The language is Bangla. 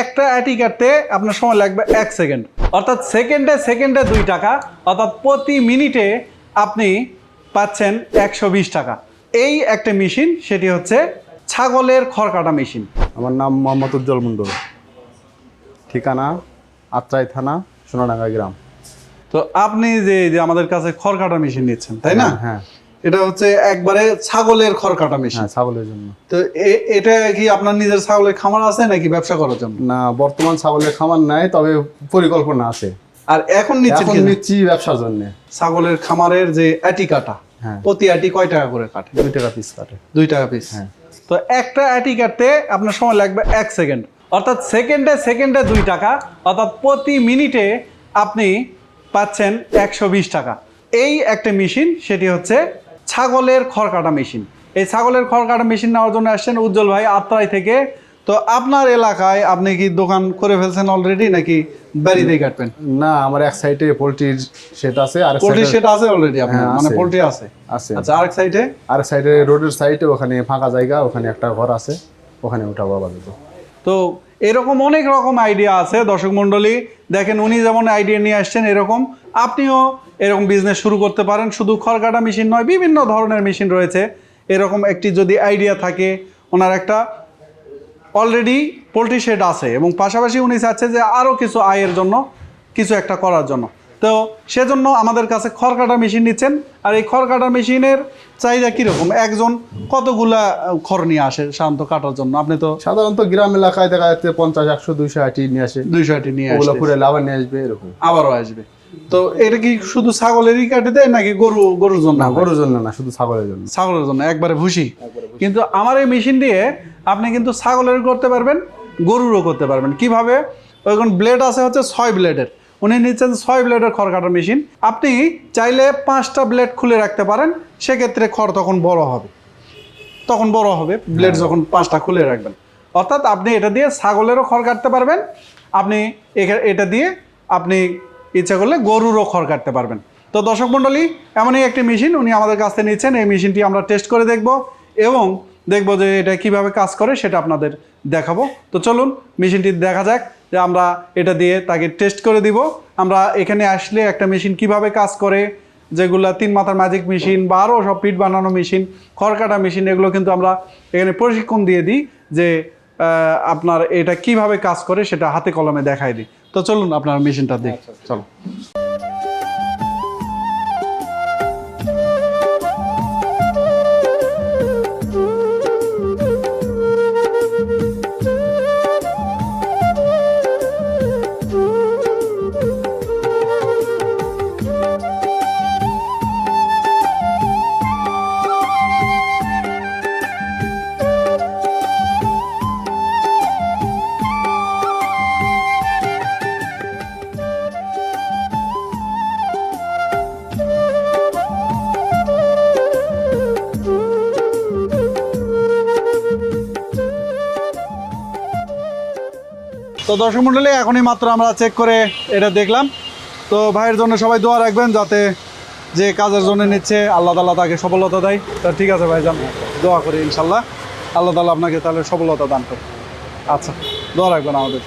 একটা অ্যাটি কাটতে আপনার সময় লাগবে এক সেকেন্ড। অর্থাৎ সেকেন্ডে সেকেন্ডে দুই টাকা অর্থাৎ প্রতি মিনিটে আপনি পাচ্ছেন একশো বিশ টাকা। এই একটা মেশিন সেটি হচ্ছে ছাগলের খড় কাটা মেশিন। আমার নাম মোহাম্মদ উজ্জ্বল মণ্ডল। ঠিকানা আত্রাই থানা সোনাডাঙ্গা গ্রাম। তো আপনি যে যে আমাদের কাছে খড় কাটা মেশিন নিচ্ছেন তাই না? হ্যাঁ। এটা হচ্ছে একবারে ছাগলের খড় কাটা মেশিন। হ্যাঁ ছাগলের জন্য। তো এটা কি আপনার নিজের ছাগলের খামার আছে নাকি ব্যবসা করার জন্য? না বর্তমান ছাগলের খামার নাই তবে পরিকল্পনা আছে। আর এখন নিচ্ছেন এখন নিচ্ছি ব্যবসার জন্য। ছাগলের খামারের যে অ্যাটি কাটা হ্যাঁ। প্রতি অ্যাটি কয় টাকা করে কাটে? দুই টাকা পিস কাটে। দুই টাকা পিস হ্যাঁ। তো একটা অ্যাটি কাটতে আপনার সময় লাগবে এক সেকেন্ড। অর্থাৎ সেকেন্ডে সেকেন্ডে দুই টাকা অর্থাৎ প্রতি মিনিটে আপনি পাচ্ছেন একশো বিশ টাকা। এই একটা মেশিন সেটি হচ্ছে ছাগলের খড় কাটা মেশিন। এই ছাগলের খড় কাটা মেশিন নেওয়ার জন্য আসছেন উজ্জ্বল ভাই আত্রাই থেকে। তো আপনার এলাকায় আপনি কি দোকান করে ফেলছেন অলরেডি নাকি বাড়িতেই কাটবেন? না আমার এক সাইডে পোলট্রির সেট আছে আর পোল্ট্রি সেটা আছে অলরেডি আপনার হ্যাঁ, মানে। পোল্ট্রি আছে। আছে। আচ্ছা আরেক সাইডে আর সাইডে রোডের সাইডে ওখানে ফাঁকা জায়গা ওখানে একটা ঘর আছে ওখানে উঠাবো আপাতত তো এরকম অনেক রকম আইডিয়া আছে দর্শক মণ্ডলী। দেখেন উনি যেমন আইডিয়া নিয়ে আসছেন এরকম আপনিও এরকম বিজনেস শুরু করতে পারেন। শুধু খড়কাটা মেশিন নয় বিভিন্ন ধরনের মেশিন রয়েছে। এরকম একটি যদি আইডিয়া থাকে ওনার একটা অলরেডি পোলট্রি শেড আছে এবং পাশাপাশি উনি চাচ্ছে যে আরও কিছু আয়ের জন্য কিছু একটা করার জন্য। তো সেজন্য আমাদের কাছে খড় কাটা মেশিন নিচ্ছেন। আর এই খড় কাটা মেশিনের চাহিদা কীরকম? একজন কতগুলা খড় নিয়ে আসে সাধারণত কাটার জন্য? আপনি তো সাধারণত গ্রাম এলাকায় দেখা যাচ্ছে পঞ্চাশ একশো দুইশো আটি নিয়ে আসে। দুইশোটি নিয়ে ওগুলো আসে। নিয়ে আসবে এরকম। আবারও আসবে। তো এটা কি শুধু ছাগলেরই কাটে দেয় নাকি গরু গরুর জন্য? না গরুর জন্য না শুধু ছাগলের জন্য। ছাগলের জন্য একবারে ভুসি কিন্তু আমার এই মেশিন দিয়ে আপনি কিন্তু ছাগলের করতে পারবেন গরুরও করতে পারবেন। কীভাবে? ওইখানে ব্লেড আছে হচ্ছে ছয় ব্লেডের উনি নিচ্ছেন ছয় ব্লেডের খড় কাটার মেশিন। আপনি চাইলে পাঁচটা ব্লেড খুলে রাখতে পারেন সেক্ষেত্রে খড় তখন বড় হবে। তখন বড় হবে ব্লেড যখন পাঁচটা খুলে রাখবেন। অর্থাৎ আপনি এটা দিয়ে ছাগলেরও খড় কাটতে পারবেন। আপনি এটা দিয়ে আপনি ইচ্ছা করলে গরুরও খড় কাটতে পারবেন। তো দর্শক মণ্ডলী, এমনই একটি মেশিন উনি আমাদের কাছ থেকে নিচ্ছেন। এই মেশিনটি আমরা টেস্ট করে দেখব এবং দেখব যে এটা কীভাবে কাজ করে সেটা আপনাদের দেখাবো। তো চলুন, মেশিনটি দেখা যাক যে আমরা এটা দিয়ে তাকে টেস্ট করে দিব। আমরা এখানে আসলে একটা মেশিন কীভাবে কাজ করে, যেগুলো তিন মাথার ম্যাজিক মেশিন বা আরও সব পিঠ বানানো মেশিন, খড় কাটা মেশিন, এগুলো কিন্তু আমরা এখানে প্রশিক্ষণ দিয়ে দিই যে আপনার এটা কীভাবে কাজ করে সেটা হাতে কলমে দেখাই দিই। তো চলুন আপনার মেশিনটা দেখ। চলো। তো দর্শক মণ্ডলী এখনই মাত্র আমরা চেক করে এটা দেখলাম। তো ভাইয়ের জন্য সবাই দোয়া রাখবেন যাতে যে কাজের জন্য নিচ্ছে, আল্লাহ তালা তাকে সফলতা দেয়। তা ঠিক আছে ভাই যান দোয়া করি ইনশাল্লাহ আল্লাহ তালা আপনাকে তাহলে সফলতা দান করে আচ্ছা দোয়া রাখবেন আমাদের।